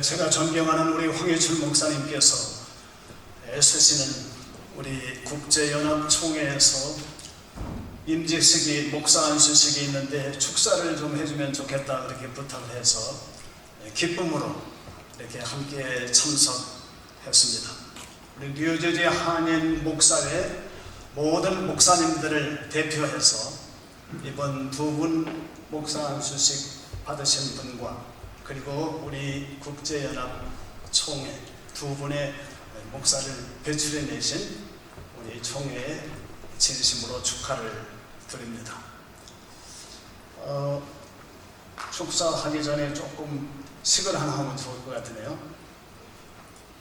에, 제가 존경하는 우리 황해철 목사님께서 애쓰시는 우리 국제연합 총회에서 임직식이 목사 안수식이 있는데 축사를 좀 해주면 좋겠다 그렇게 부탁을 해서 기쁨으로 이렇게 함께 참석했습니다. 우리 뉴저지 한인 목사회 모든 목사님들을 대표해서 이번 두 분 목사 안수식 받으신 분과 그리고 우리 국제연합 총회 두 분의 목사를 배출해 내신 우리 총회에 진심으로 축하를 드립니다. 어, 축사하기 전에 조금 식을 하나 하면 좋을 것 같으네요.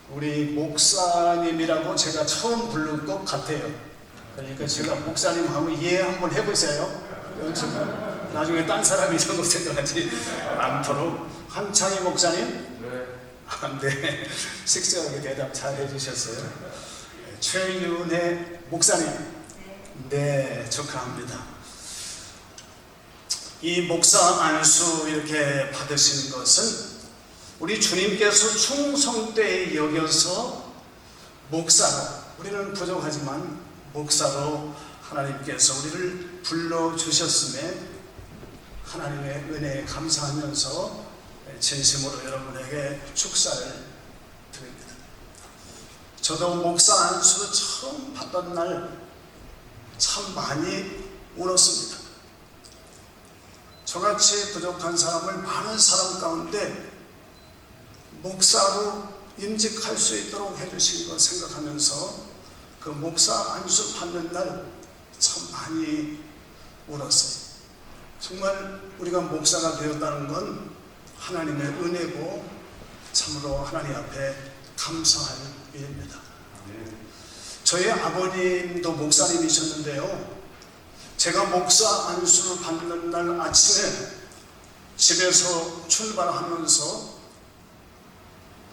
우리 목사님이라고 제가 처음 부른 것 같아요. 그러니까 제가 목사님 하면 이해 한번 해보세요. 연습. 나중에 딴 사람이 거 생각하지 않도록 한창희 목사님 아, 네. 식사하게 대답 잘 해주셨어요. 최윤혜 목사님. 네, 축하합니다. 이 목사 안수 이렇게 받으시는 것은 우리 주님께서 충성 때 여겨서 목사로, 우리는 부족하지만 목사로 하나님께서 우리를 불러주셨음에 하나님의 은혜에 감사하면서 진심으로 여러분에게 축사를 드립니다. 저도 목사 안수를 처음 받던 날 참 많이 울었습니다. 저같이 부족한 사람을 많은 사람 가운데 목사로 임직할 수 있도록 해주신 것 생각하면서 그 목사 안수 받는 날 참 많이 울었어요. 정말 우리가 목사가 되었다는 건 하나님의 은혜고 참으로 하나님 앞에 감사할 일입니다. 저희 아버님도 목사님이셨는데요. 제가 목사 안수를 받는 날 아침에 집에서 출발하면서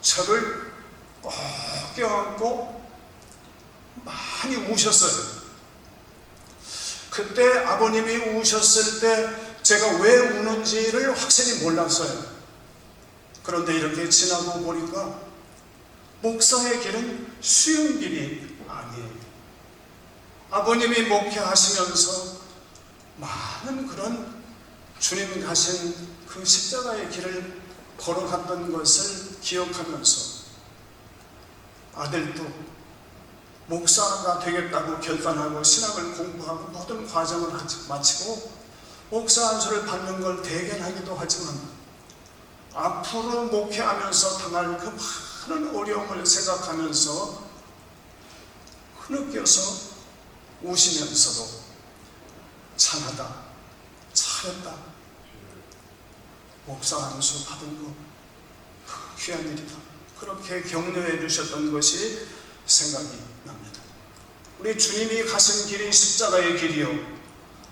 저를 꼭 껴안고 많이 우셨어요. 그때 아버님이 우셨을 때 제가 왜 우는지를 확실히 몰랐어요. 그런데 이렇게 지나고 보니까 목사의 길은 쉬운 길이 아니에요. 아버님이 목회하시면서 많은 그런 주님 가신 그 십자가의 길을 걸어갔던 것을 기억하면서 아들도 목사가 되겠다고 결단하고 신학을 공부하고 모든 과정을 마치고 목사 안수를 받는 걸 대견하기도 하지만 앞으로 목회하면서 당할 그 많은 어려움을 생각하면서 흐느껴서 우시면서도 잘하다, 잘했다. 목사 안수 받은 거 귀한 일이다. 그렇게 격려해 주셨던 것이 생각이 납니다. 우리 주님이 가신 길이 십자가의 길이요.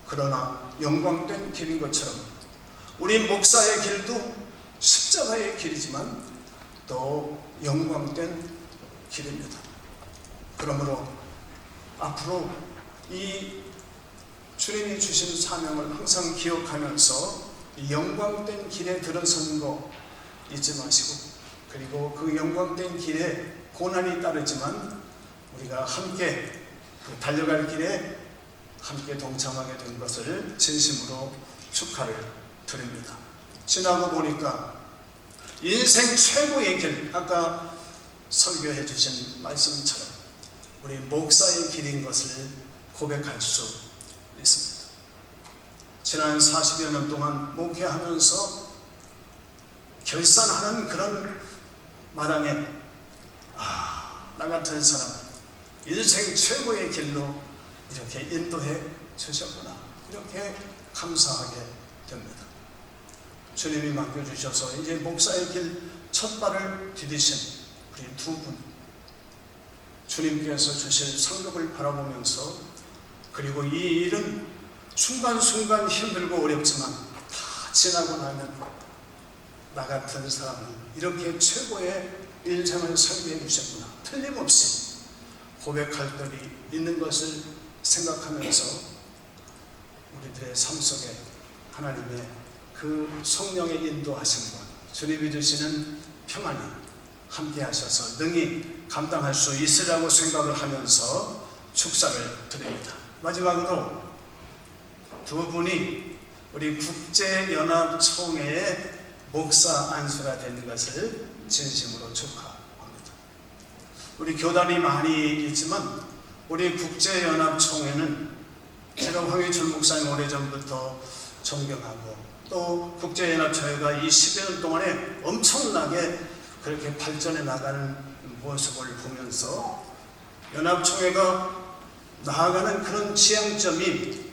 그러나 영광된 길인 것처럼 우리 목사의 길도 십자가의 길이지만 또 영광된 길입니다. 그러므로 앞으로 이 주님이 주신 사명을 항상 기억하면서 이 영광된 길에 들어서는 거 잊지 마시고 그리고 그 영광된 길에 고난이 따르지만 우리가 함께 그 달려갈 길에 함께 동참하게 된 것을 진심으로 축하를 드립니다. 지나고 보니까 인생 최고의 길, 아까 설교해 주신 말씀처럼 우리 목사의 길인 것을 고백할 수 있습니다. 지난 40여 년 동안 목회하면서 결산하는 그런 마당에 아, 나 같은 사람 인생 최고의 길로 이렇게 인도해 주셨구나. 이렇게 감사하게 됩니다. 주님이 맡겨주셔서 이제 목사의 길 첫 발을 디디신 우리 두 분. 주님께서 주실 상급을 바라보면서 그리고 이 일은 순간순간 힘들고 어렵지만 다 지나고 나면 나 같은 사람은 이렇게 최고의 인생을 설계해 주셨구나. 틀림없이 고백할 때이 있는 것을 생각하면서 우리들의 삶 속에 하나님의 그 성령의 인도하심과 주님이 주시는 평안이 함께 하셔서 능히 감당할 수 있으라고 생각을 하면서 축사를 드립니다. 마지막으로 두 분이 우리 국제연합총회의 목사 안수가 된 것을 진심으로 축하합니다. 우리 교단이 많이 있지만 우리 국제연합총회는 제가 황희철 목사님 오래전부터 존경하고 또 국제연합총회가 이 10여 년 동안에 엄청나게 그렇게 발전해 나가는 모습을 보면서 연합총회가 나아가는 그런 지향점이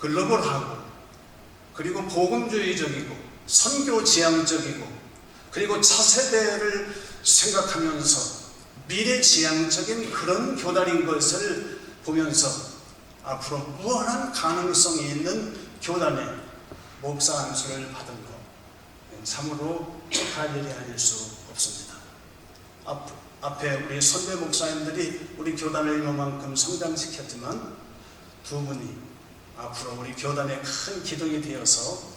글로벌하고 그리고 복음주의적이고 선교 지향적이고 그리고 차세대를 생각하면서 미래 지향적인 그런 교단인 것을 보면서 앞으로 무한한 가능성이 있는 교단의 목사 안수를 받은 것 참으로 축하할 일이 아닐 수 없습니다. 앞, 앞에 우리 선배 목사님들이 우리 교단을 이만큼 성장시켰지만 두 분이 앞으로 우리 교단의 큰 기둥이 되어서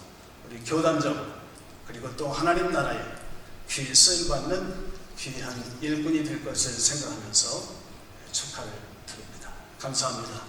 우리 교단적 그리고 또 하나님 나라에 귀 쓰임받는 귀한 일꾼이 될 것을 생각하면서 축하를 드립니다. 감사합니다.